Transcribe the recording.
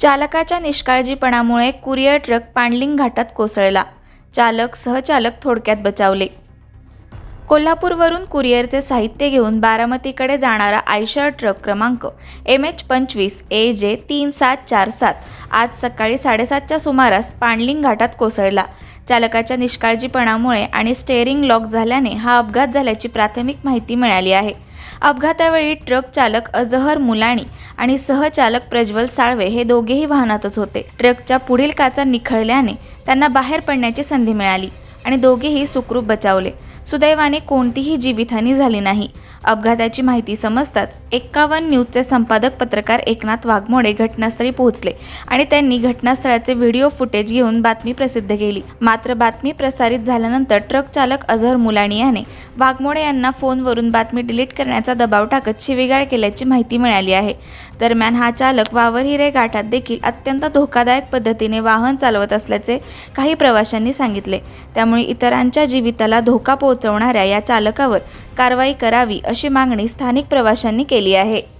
चालकाच्या निष्काळजीपणामुळे courier truck पांडलिंग घाटात कोसळला. चालक सहचालक थोडक्यात बचावले. कोल्हापूरवरून कुरिअरचे साहित्य घेऊन बारामतीकडे जाणारा आयशर ट्रक क्रमांक एम एच पंचवीस ए जे तीन सात चार सात आज सकाळी साडेसातच्या सुमारास पांडलिंग घाटात कोसळला. चालकाच्या निष्काळजीपणामुळे आणि स्टेअरिंग लॉक झाल्याने हा अपघात झाल्याची प्राथमिक माहिती मिळाली आहे. अपघातावेळी ट्रक चालक अजहर मुलाणी आणि सहचालक प्रज्वल साळवे हे दोघेही वाहनातच होते. ट्रकच्या पुढील काचा निखळल्याने त्यांना बाहेर पडण्याची संधी मिळाली. आणि दोघेही सुखरूप बचावले. सुदैवाने कोणतीही जीवितहानी झाली नाही. अपघाताची माहिती समजताच एक्कावन्न न्यूजचे संपादक पत्रकार एकनाथ वाघमोडे घटनास्थळी पोहोचले आणि त्यांनी घटनास्थळाचे व्हिडिओ फुटेज घेऊन बातमी प्रसिद्ध केली. मात्र बातमी प्रसारित झाल्यानंतर ट्रक चालक अझहर मुलाणी याने वाघमोडे यांना फोनवरून बातमी डिलीट करण्याचा दबाव टाकत शिवीगाळ केल्याची माहिती मिळाली आहे. दरम्यान हा चालक वावरहिरे घाटात देखील अत्यंत धोकादायक पद्धतीने वाहन चालवत असल्याचे काही प्रवाशांनी सांगितले. त्यामुळे इतरांच्या जीविताला धोका पोहोचवणाऱ्या या चालकावर कारवाई करावी अशी मागणी स्थानिक प्रवाशांनी केली आहे.